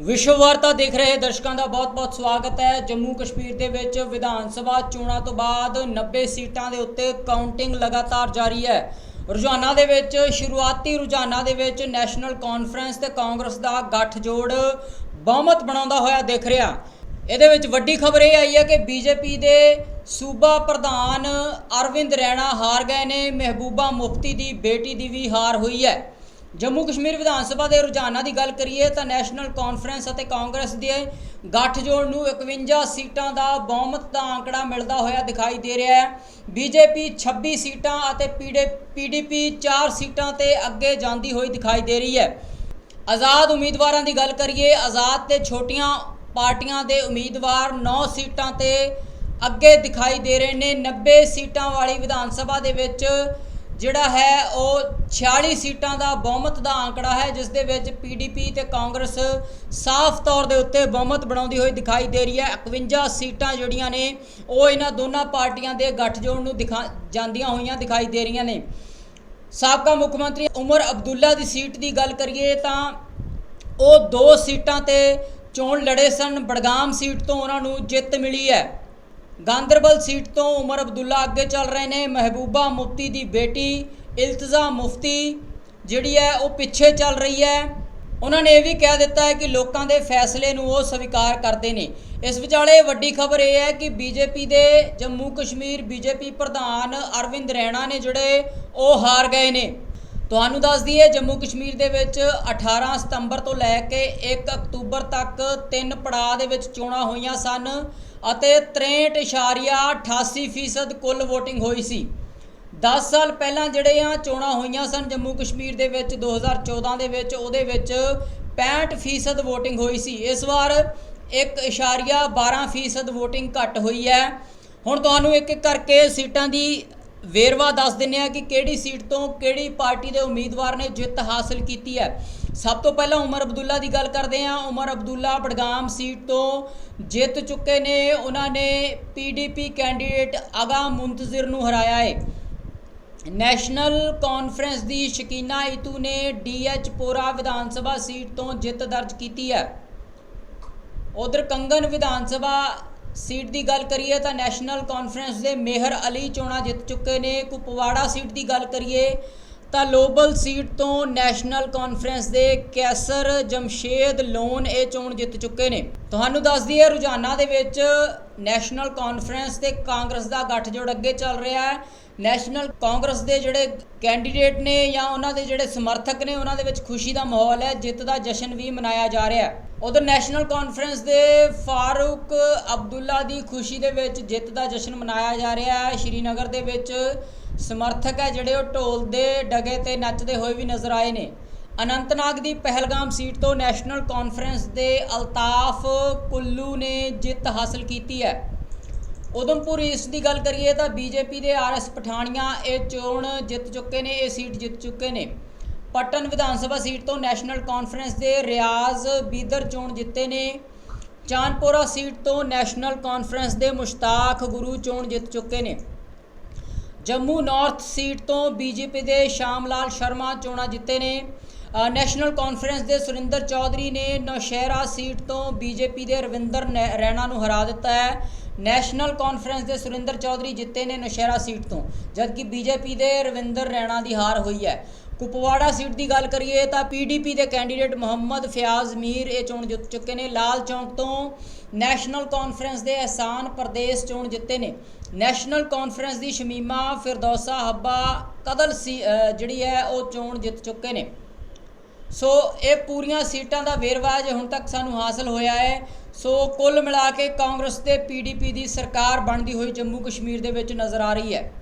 ਵਿਸ਼ਵ ਵਾਰਤਾ ਦੇਖ ਰਹੇ ਦਰਸ਼ਕਾਂ ਦਾ ਬਹੁਤ-ਬਹੁਤ ਸਵਾਗਤ ਹੈ। ਜੰਮੂ ਕਸ਼ਮੀਰ ਦੇ ਵਿੱਚ ਵਿਧਾਨ ਸਭਾ ਚੋਣਾਂ ਤੋਂ ਬਾਅਦ 90 ਸੀਟਾਂ ਦੇ ਉੱਤੇ ਕਾਊਂਟਿੰਗ ਲਗਾਤਾਰ ਜਾਰੀ ਹੈ। ਰੁਝਾਨਾਂ ਦੇ ਵਿੱਚ, ਸ਼ੁਰੂਆਤੀ ਰੁਝਾਨਾਂ ਦੇ ਵਿੱਚ ਨੈਸ਼ਨਲ ਕਾਨਫਰੰਸ ਤੇ ਕਾਂਗਰਸ ਦਾ ਗੱਠਜੋੜ ਬਹੁਮਤ ਬਣਾਉਂਦਾ ਹੋਇਆ ਦਿਖ ਰਿਹਾ। ਇਹਦੇ ਵਿੱਚ ਵੱਡੀ ਖਬਰ ਇਹ ਆਈ ਹੈ ਕਿ ਬੀਜੇਪੀ ਦੇ ਸੂਬਾ ਪ੍ਰਧਾਨ ਅਰਵਿੰਦ ਰੈਣਾ ਹਾਰ ਗਏ ਨੇ। ਮਹਿਬੂਬਾ ਮੁਫਤੀ ਦੀ ਬੇਟੀ ਦੀ ਵੀ ਹਾਰ ਹੋਈ ਹੈ। ਜੰਮੂ ਕਸ਼ਮੀਰ ਵਿਧਾਨ ਸਭਾ ਦੇ ਰੁਝਾਨਾਂ ਦੀ ਗੱਲ ਕਰੀਏ ਤਾਂ ਨੈਸ਼ਨਲ ਕਾਨਫਰੰਸ ਅਤੇ ਕਾਂਗਰਸ ਦੇ ਗੱਠਜੋੜ ਨੂੰ 51 ਸੀਟਾਂ ਦਾ ਬਹੁਮਤ ਦਾ ਅੰਕੜਾ ਮਿਲਦਾ ਹੋਇਆ ਦਿਖਾਈ ਦੇ ਰਿਹਾ ਹੈ। ਬੀਜੇਪੀ 26 ਸੀਟਾਂ ਅਤੇ ਪੀਡੀਪੀ 4 ਸੀਟਾਂ ਤੇ ਅੱਗੇ ਜਾਂਦੀ ਹੋਈ ਦਿਖਾਈ ਦੇ ਰਹੀ ਹੈ। ਆਜ਼ਾਦ ਉਮੀਦਵਾਰਾਂ ਦੀ ਗੱਲ ਕਰੀਏ, ਆਜ਼ਾਦ ਤੇ ਛੋਟੀਆਂ ਪਾਰਟੀਆਂ ਦੇ ਉਮੀਦਵਾਰ 9 ਸੀਟਾਂ ਤੇ ਅੱਗੇ ਦਿਖਾਈ ਦੇ ਰਹੇ ਨੇ। 90 ਸੀਟਾਂ ਵਾਲੀ ਵਿਧਾਨ ਸਭਾ ਦੇ ਵਿੱਚ ਜਿਹੜਾ ਹੈ ਉਹ 46 ਸੀਟਾਂ ਦਾ ਬਹੁਮਤ ਦਾ ਅੰਕੜਾ ਹੈ, ਜਿਸ ਦੇ ਵਿੱਚ ਪੀਡੀਪੀ ਤੇ ਕਾਂਗਰਸ ਸਾਫ਼ ਤੌਰ ਦੇ ਉੱਤੇ ਬਹੁਮਤ ਬਣਾਉਂਦੀ ਹੋਈ ਦਿਖਾਈ ਦੇ ਰਹੀ ਹੈ। 51 ਸੀਟਾਂ ਜਿਹੜੀਆਂ ਨੇ, ਉਹ ਇਹਨਾਂ ਦੋਨਾਂ ਪਾਰਟੀਆਂ ਦੇ ਗੱਠਜੋੜ ਨੂੰ ਦਿਖਾ ਜਾਂਦੀਆਂ ਹੋਈਆਂ ਦਿਖਾਈ ਦੇ ਰਹੀਆਂ ਨੇ। ਸਾਬਕਾ ਮੁੱਖ ਮੰਤਰੀ ਉਮਰ ਅਬਦੁੱਲਾ ਦੀ ਸੀਟ ਦੀ ਗੱਲ ਕਰੀਏ ਤਾਂ ਉਹ ਦੋ ਸੀਟਾਂ ਤੇ ਚੋਣ ਲੜੇ ਸਨ। ਬੜਗਾਮ ਸੀਟ ਤੋਂ ਉਹਨਾਂ ਨੂੰ ਜਿੱਤ ਮਿਲੀ ਹੈ। ਗਾਂਦਰਬਲ ਸੀਟ ਤੋਂ ਉਮਰ ਅਬਦੁੱਲਾ ਅੱਗੇ ਚੱਲ ਰਹੇ ਨੇ। ਮਹਿਬੂਬਾ ਮੁਫਤੀ ਦੀ ਬੇਟੀ ਇਲਤਜ਼ਾ ਮੁਫਤੀ ਜਿਹੜੀ ਹੈ, ਉਹ ਪਿੱਛੇ ਚੱਲ ਰਹੀ ਹੈ। ਉਹਨਾਂ ਨੇ ਇਹ ਵੀ ਕਹਿ ਦਿੱਤਾ ਹੈ ਕਿ ਲੋਕਾਂ ਦੇ ਫੈਸਲੇ ਨੂੰ ਉਹ ਸਵੀਕਾਰ ਕਰਦੇ ਨੇ। ਇਸ ਵਿਚਾਲੇ ਵੱਡੀ ਖਬਰ ਇਹ ਹੈ ਕਿ ਬੀਜੇਪੀ ਦੇ ਜੰਮੂ ਕਸ਼ਮੀਰ ਬੀਜੇਪੀ ਪ੍ਰਧਾਨ ਅਰਵਿੰਦ ਰੈਣਾ ਨੇ ਜਿਹੜੇ ਉਹ ਹਾਰ ਗਏ ਨੇ। ਤੁਹਾਨੂੰ ਦੱਸ ਦਈਏ, ਜੰਮੂ ਕਸ਼ਮੀਰ ਦੇ ਵਿੱਚ 18 ਸਤੰਬਰ ਤੋਂ ਲੈ ਕੇ 1 ਅਕਤੂਬਰ ਤੱਕ ਤਿੰਨ ਪੜਾਅ ਦੇ ਵਿੱਚ ਚੋਣਾਂ ਹੋਈਆਂ ਸਨ ਅਤੇ 63.88% ਕੁੱਲ VOTING ਹੋਈ ਸੀ। 10 ਸਾਲ ਪਹਿਲਾਂ ਜਿਹੜੇ ਆ ਚੋਣਾਂ ਹੋਈਆਂ ਸਨ ਜੰਮੂ ਕਸ਼ਮੀਰ ਦੇ ਵਿੱਚ 2014 ਦੇ ਵਿੱਚ, ਉਹਦੇ ਵਿੱਚ 65% VOTING ਹੋਈ ਸੀ। ਇਸ ਵਾਰ 1.12% VOTING ਘੱਟ ਹੋਈ ਹੈ। ਹੁਣ ਤੁਹਾਨੂੰ ਇੱਕ ਇੱਕ ਕਰਕੇ ਸੀਟਾਂ ਦੀ ਵੇਰਵਾ ਦੱਸ ਦਿੰਨੇ ਆ ਕਿ ਕਿਹੜੀ ਸੀਟ ਤੋਂ ਕਿਹੜੀ ਪਾਰਟੀ ਦੇ ਉਮੀਦਵਾਰ ਨੇ ਜਿੱਤ ਹਾਸਲ ਕੀਤੀ ਹੈ। ਸਭ ਤੋਂ ਪਹਿਲਾਂ ਉਮਰ ਅਬਦੁੱਲਾ ਦੀ ਗੱਲ ਕਰਦੇ ਹਾਂ। ਉਮਰ ਅਬਦੁੱਲਾ ਬੜਗਾਮ ਸੀਟ ਤੋਂ ਜਿੱਤ ਚੁੱਕੇ ਨੇ। ਉਹਨਾਂ ਨੇ ਪੀਡੀਪੀ ਕੈਂਡੀਡੇਟ ਅਗਾ ਮੁੰਤਜ਼ਿਰ ਨੂੰ ਹਰਾਇਆ ਹੈ। ਨੈਸ਼ਨਲ ਕਾਨਫਰੰਸ ਦੀ ਸ਼ਕੀਨਾ ਇਤੂ ਨੇ ਡੀਐਚ ਪੋਰਾ ਵਿਧਾਨ ਸਭਾ ਸੀਟ ਤੋਂ ਜਿੱਤ ਦਰਜ ਕੀਤੀ ਹੈ। ਉਧਰ ਕੰਗਨ ਵਿਧਾਨ ਸਭਾ ਸੀਟ ਦੀ ਗੱਲ ਕਰੀਏ ਤਾਂ ਨੈਸ਼ਨਲ ਕਾਨਫਰੰਸ ਦੇ ਮੇਹਰ ਅਲੀ ਚੋਣਾਂ ਜਿੱਤ ਚੁੱਕੇ ਨੇ। ਕੁਪਵਾੜਾ ਸੀਟ ਦੀ ਗੱਲ ਕਰੀਏ ਤਾਂ ਲੋਬਲ ਸੀਟ ਤੋਂ ਨੈਸ਼ਨਲ ਕਾਨਫਰੰਸ ਦੇ ਕੈਸਰ ਜਮਸ਼ੇਦ ਲੋਨ ਇਹ ਚੋਣ ਜਿੱਤ ਚੁੱਕੇ ਨੇ। ਤੁਹਾਨੂੰ ਦੱਸ ਦਈਏ ਰੁਝਾਨਾਂ ਦੇ ਵਿੱਚ ਨੈਸ਼ਨਲ ਕਾਨਫਰੰਸ ਤੇ ਕਾਂਗਰਸ ਦਾ ਗੱਠਜੋੜ ਅੱਗੇ ਚੱਲ ਰਿਹਾ ਹੈ। ਨੈਸ਼ਨਲ ਕਾਂਗਰਸ ਦੇ ਜਿਹੜੇ ਕੈਂਡੀਡੇਟ ਨੇ ਜਾਂ ਉਹਨਾਂ ਦੇ ਜਿਹੜੇ ਸਮਰਥਕ ਨੇ, ਉਹਨਾਂ ਦੇ ਵਿੱਚ ਖੁਸ਼ੀ ਦਾ ਮਾਹੌਲ ਹੈ, ਜਿੱਤ ਦਾ ਜਸ਼ਨ ਵੀ ਮਨਾਇਆ ਜਾ ਰਿਹਾ ਹੈ। ਉਧਰ ਨੈਸ਼ਨਲ ਕਾਨਫਰੰਸ ਦੇ ਫਾਰੂਕ ਅਬਦੁੱਲਾ ਦੀ ਖੁਸ਼ੀ ਦੇ ਵਿੱਚ ਜਿੱਤ ਦਾ ਜਸ਼ਨ ਮਨਾਇਆ ਜਾ ਰਿਹਾ ਹੈ। ਸ਼੍ਰੀਨਗਰ ਦੇ ਵਿੱਚ ਸਮਰਥਕ ਹੈ ਜਿਹੜੇ ਉਹ ਢੋਲ ਦੇ ਡਗੇ ਤੇ ਨੱਚਦੇ ਹੋਏ ਵੀ ਨਜ਼ਰ ਆਏ ਨੇ। ਅਨੰਤਨਾਗ ਦੀ ਪਹਿਲਗਾਮ ਸੀਟ ਤੋਂ ਨੈਸ਼ਨਲ ਕਾਨਫਰੰਸ ਦੇ ਅਲਤਾਫ ਕੁੱਲੂ ਨੇ ਜਿੱਤ ਹਾਸਲ ਕੀਤੀ ਹੈ। ਉਦਮਪੁਰ ਈਸਟ ਦੀ ਗੱਲ ਕਰੀਏ ਤਾਂ ਬੀਜੇਪੀ ਦੇ ਆਰਐਸ ਪਠਾਨੀਆਂ ਇਹ ਚੋਣ ਜਿੱਤ ਚੁੱਕੇ ਨੇ, ਇਹ ਸੀਟ ਜਿੱਤ ਚੁੱਕੇ ਨੇ। ਪਟਨ ਵਿਧਾਨ ਸਭਾ ਸੀਟ ਤੋਂ ਨੈਸ਼ਨਲ ਕਾਨਫਰੰਸ ਦੇ ਰਿਆਜ਼ ਬੀਦਰ ਚੋਣ ਜਿੱਤੇ ਨੇ। ਚਾਨਪੁਰਾ ਸੀਟ ਤੋਂ ਨੈਸ਼ਨਲ ਕਾਨਫਰੰਸ ਦੇ ਮੁਸ਼ਤਾਕ ਗੁਰੂ ਚੋਣ ਜਿੱਤ ਚੁੱਕੇ ਨੇ। ਜੰਮੂ ਨਾਰਥ ਸੀਟ ਤੋਂ ਬੀਜੇਪੀ ਦੇ ਸ਼ਾਮ ਲਾਲ ਸ਼ਰਮਾ ਚੋਣਾਂ ਜਿੱਤੇ ਨੇ। ਨੈਸ਼ਨਲ ਕਾਨਫਰੰਸ ਦੇ ਸੁਰਿੰਦਰ ਚੌਧਰੀ ਨੇ ਨੌਸ਼ਹਿਰਾ ਸੀਟ ਤੋਂ ਬੀਜੇਪੀ ਦੇ ਰਵਿੰਦਰ ਨੈ- ਰੈਣਾ ਨੂੰ ਹਰਾ ਦਿੱਤਾ ਹੈ। ਨੈਸ਼ਨਲ ਕਾਨਫਰੰਸ ਦੇ ਸੁਰਿੰਦਰ ਚੌਧਰੀ ਜਿੱਤੇ ਨੇ ਨੌਸ਼ਹਿਰਾ ਸੀਟ ਤੋਂ, ਜਦਕਿ ਬੀਜੇਪੀ ਦੇ ਰਵਿੰਦਰ ਰੈਣਾ ਦੀ ਹਾਰ ਹੋਈ ਹੈ। ਕੁਪਵਾੜਾ ਸੀਟ ਦੀ ਗੱਲ ਕਰੀਏ ਤਾਂ ਪੀਡੀਪੀ ਦੇ ਕੈਂਡੀਡੇਟ ਮੁਹੰਮਦ ਫਿਆਜ਼ ਮੀਰ ਇਹ ਚੋਣ ਜਿੱਤ ਚੁੱਕੇ ਨੇ। ਲਾਲ ਚੌਂਕ ਤੋਂ ਨੈਸ਼ਨਲ ਕਾਨਫਰੰਸ ਦੇ ਅਹਿਸਾਨ ਪ੍ਰਦੇਸ਼ ਚੋਣ ਜਿੱਤੇ ਨੇ। ਨੈਸ਼ਨਲ ਕਾਨਫਰੰਸ ਦੀ ਸ਼ਮੀਮਾ ਫਿਰਦੌਸਾ ਹੱਬਾ ਕਦਲ ਸੀ ਜਿਹੜੀ ਹੈ ਉਹ ਚੋਣ ਜਿੱਤ ਚੁੱਕੇ ਨੇ। ਸੋ ਇਹ ਪੂਰੀਆਂ ਸੀਟਾਂ ਦਾ ਵੇਰਵਾ ਜੇ ਹੁਣ ਤੱਕ ਸਾਨੂੰ ਹਾਸਲ ਹੋਇਆ ਹੈ। ਸੋ ਕੁੱਲ ਮਿਲਾ ਕੇ ਕਾਂਗਰਸ ਤੇ ਪੀਡੀਪੀ ਦੀ ਸਰਕਾਰ ਬਣਦੀ ਹੋਈ ਜੰਮੂ ਕਸ਼ਮੀਰ ਦੇ ਵਿੱਚ ਨਜ਼ਰ ਆ ਰਹੀ ਹੈ।